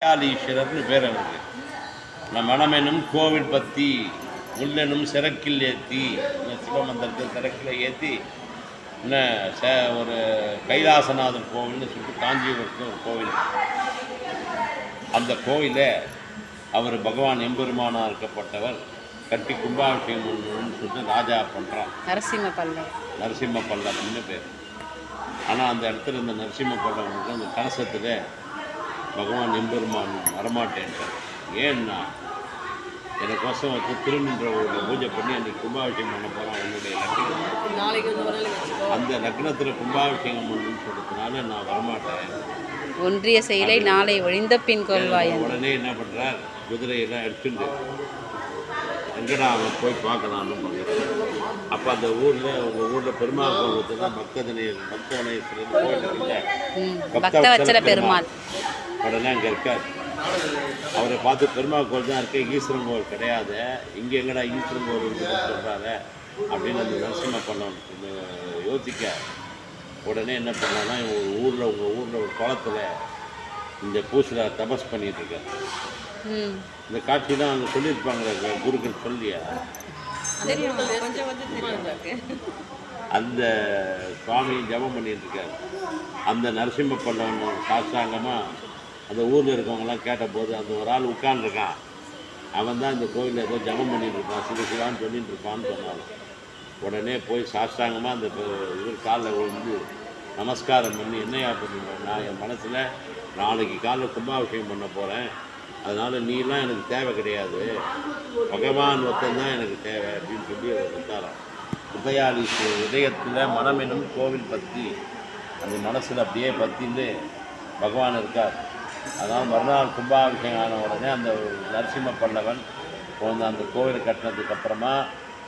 ஈஸ்வரர்னு பேர் அவருக்கு நம் மனமெனும் கோவில் பத்தி உள்ளெனும் சிறக்கில் ஏற்றி இன்னும் சிவமந்திரத்தை சிறக்கில் ஏற்றி இன்னும் ச ஒரு கைலாசநாதர் கோவில்னு சொல்லிட்டு காஞ்சிபுரத்தில் ஒரு கோவில். அந்த கோவிலை அவர் பகவான் எம்பெருமானாக இருக்கப்பட்டவர் கட்டி கும்பாபிஷேகம் பண்ணணும்னு சொல்லிட்டு ராஜா பண்ணுறான் நரசிம்ம பல்லவ நரசிம்ம பல்லவன்னு பேர். ஆனால் அந்த இடத்துல இந்த நரசிம்ம பல்லவனுக்கு அந்த கலசத்தில் பகவான் எம்பெருமான் வரமாட்டேன்ட்டார். ஏன்னா எனக்கோசம் வந்து திருநின்ற ஊரில் பூஜை பண்ணி அன்றைக்கி கும்பாபிஷேகம் பண்ண போகிறான் உன்னுடைய லக்னம். ஒரு அந்த லக்னத்தில் கும்பாபிஷேகம் பண்ணணும்னு சொல்கிறதுனால நான் வரமாட்டேன். ஒன்றிய செயலை நாளை ஒழிந்த பின் கொள்வாய். உடனே என்ன பண்ணுறார் குதிரையெல்லாம் எடுத்துட்டு எங்கடா அவன் போய் பார்க்கலான்னு பண்ணுறான் அப்போ அந்த ஊரில் உங்கள் ஊரில் பெருமாள் கோபுரத்தில் தான் பக்தனை பக்தவனேஸ்வரர் கோயில் பக்தவச்சல பெருமாள். உடனே அங்கே இருக்கார் அவரை பார்த்து பெருமாள் கோயில் தான் இருக்கு ஈஸ்வரன் கோயில் கிடையாது. இங்கே எங்கடா ஈஸ்வரன் கோயில் இருக்குன்னு சொல்கிறாரு அப்படின்னு அந்த நரசிம்ம பண்ணவன் யோசிக்க. உடனே என்ன பண்ணான்னா ஒரு ஊரில் உங்கள் ஊரில் ஒரு குளத்துல இந்த பூசில் தபஸ் பண்ணிட்டு இருக்கார் இந்த காட்சிலாம் அங்கே சொல்லியிருப்பாங்க குருக்கள் சொல்லியா? அந்த சுவாமி ஜெபம் பண்ணிட்டு இருக்காரு. அந்த நரசிம்ம பல்லவன் சாஸ்தாங்கமாக அந்த ஊரில் இருக்கவங்கலாம் கேட்டபோது அந்த ஒரு ஆள் உட்காந்துருக்கான் அவன் தான் இந்த கோயிலில் ஏதோ ஜெபம் பண்ணிட்டு இருப்பான் சிறு சிவான்னு சொல்லிட்டு இருப்பான்னு சொன்னாலும் உடனே போய் சாஷ்டாங்கமாக அந்த இவர் காலில் விழுந்து நமஸ்காரம் பண்ணி என்னையா பண்ணுவேன் நான் என் மனசில் நாளைக்கு காலைல கும்பாபிஷேகம் பண்ண போகிறேன் அதனால் நீலாம் எனக்கு தேவை கிடையாது. பகவான் ஒருத்தன் தான் எனக்கு தேவை அப்படின்னு சொல்லி அவர் விட்டாராம் உதயாளி இதயத்தில் மனம் என்னும் கோவில் பற்றி அந்த மனசில் அப்படியே பற்றின்னு பகவான் இருக்கார். அதான் மறுநாள் கும்பாபிஷேகம் ஆன உடனே அந்த நரசிம்ம பல்லவன் வந்து அந்த கோவிலை கட்டினதுக்கு அப்புறமா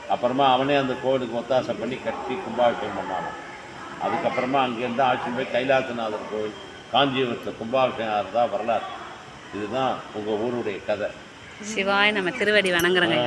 அப்புறமா அவனே அந்த கோவிலுக்கு ஒத்தாசை பண்ணி கட்டி கும்பாபிஷேகம் பண்ணானான் அதுக்கப்புறமா அங்கேருந்து ஆட்சி போய் கைலாசநாதர் கோவில் காஞ்சிபுரத்தில் கும்பாபிஷேகம் ஆகிறதா வரலாறு. இதுதான் உங்கள் ஊருடைய கதை. சிவாய் நம்ம திருவடி வணங்குறோங்க.